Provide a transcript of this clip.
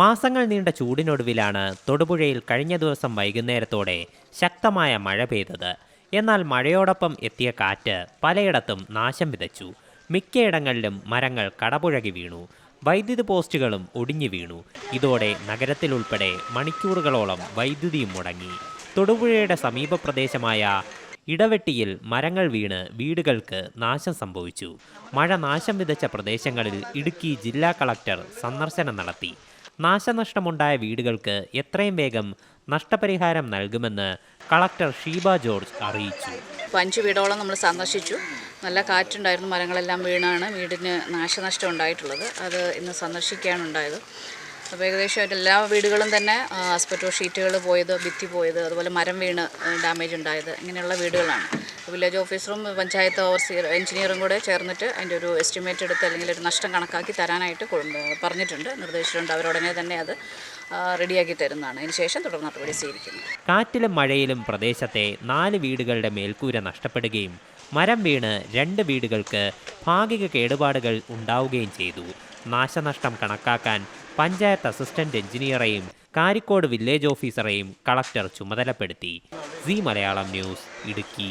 മാസങ്ങൾ നീണ്ട ചൂടിനൊടുവിലാണ് തൊടുപുഴയിൽ കഴിഞ്ഞ ദിവസം വൈകുന്നേരത്തോടെ ശക്തമായ മഴ പെയ്തത്. എന്നാൽ മഴയോടൊപ്പം എത്തിയ കാറ്റ് പലയിടത്തും നാശം വിതച്ചു. മിക്കയിടങ്ങളിലും മരങ്ങൾ കടപുഴകി വീണു. വൈദ്യുതി പോസ്റ്റുകളും ഒടിഞ്ഞു വീണു. ഇതോടെ നഗരത്തിലുൾപ്പെടെ മണിക്കൂറുകളോളം വൈദ്യുതിയും മുടങ്ങി. തൊടുപുഴയുടെ സമീപ പ്രദേശമായ ഇടവെട്ടിയിൽ മരങ്ങൾ വീണ് വീടുകൾക്ക് നാശം സംഭവിച്ചു. മഴ നാശം വിതച്ച പ്രദേശങ്ങളിൽ ഇടുക്കി ജില്ലാ കളക്ടർ സന്ദർശനം നടത്തി. നാശനഷ്ടമുണ്ടായ വീടുകൾക്ക് എത്രയും വേഗം നഷ്ടപരിഹാരം നൽകുമെന്ന് കളക്ടർ ഷീബ ജോർജ് അറിയിച്ചു. അഞ്ച് വീടോളം നമ്മൾ സന്ദർശിച്ചു. നല്ല കാറ്റുണ്ടായിരുന്നു. മരങ്ങളെല്ലാം വീണാണ് വീടിന് നാശനഷ്ടം ഉണ്ടായിട്ടുള്ളത് അത് ഇന്ന് സന്ദർശിക്കുകയാണ് ഉണ്ടായത്. അപ്പോൾ ഏകദേശം എല്ലാ വീടുകളും തന്നെ ആസ്പെറ്റോ ഷീറ്റുകൾ പോയത് ഭിത്തി പോയത് അതുപോലെ മരം വീണ് ഡാമേജ് ഉണ്ടായത് ഇങ്ങനെയുള്ള വീടുകളാണ്. വില്ലേജ് ഓഫീസറും പഞ്ചായത്ത് ഓവർസിയർ എഞ്ചിനീയറും കൂടെ ചേർന്നിട്ട് അതിന്റെ ഒരു എസ്റ്റിമേറ്റ് എടുത്ത് അല്ലെങ്കിൽ ഒരു നഷ്ടം കണക്കാക്കി തരാനായിട്ട് പറഞ്ഞിട്ടുണ്ട്. നിർദ്ദേശിച്ചിട്ടുണ്ട്. അവരുടനെ തന്നെ അത് റെഡിയാക്കി തരുന്നതാണ്. അതിന് ശേഷം തുടർ നടപടി സ്വീകരിക്കുന്നു. കാറ്റിലും മഴയിലും പ്രദേശത്തെ നാല് വീടുകളുടെ മേൽക്കൂര നഷ്ടപ്പെടുകയും മരം വീണ് രണ്ട് വീടുകൾക്ക് ഭാഗിക കേടുപാടുകൾ ഉണ്ടാവുകയും ചെയ്തു. നാശനഷ്ടം കണക്കാക്കാൻ പഞ്ചായത്ത് അസിസ്റ്റന്റ് എഞ്ചിനീയറെയും കാരിക്കോട് വില്ലേജ് ഓഫീസറെയും കളക്ടർ ചുമതലപ്പെടുത്തി. C Malayalam news Idukki.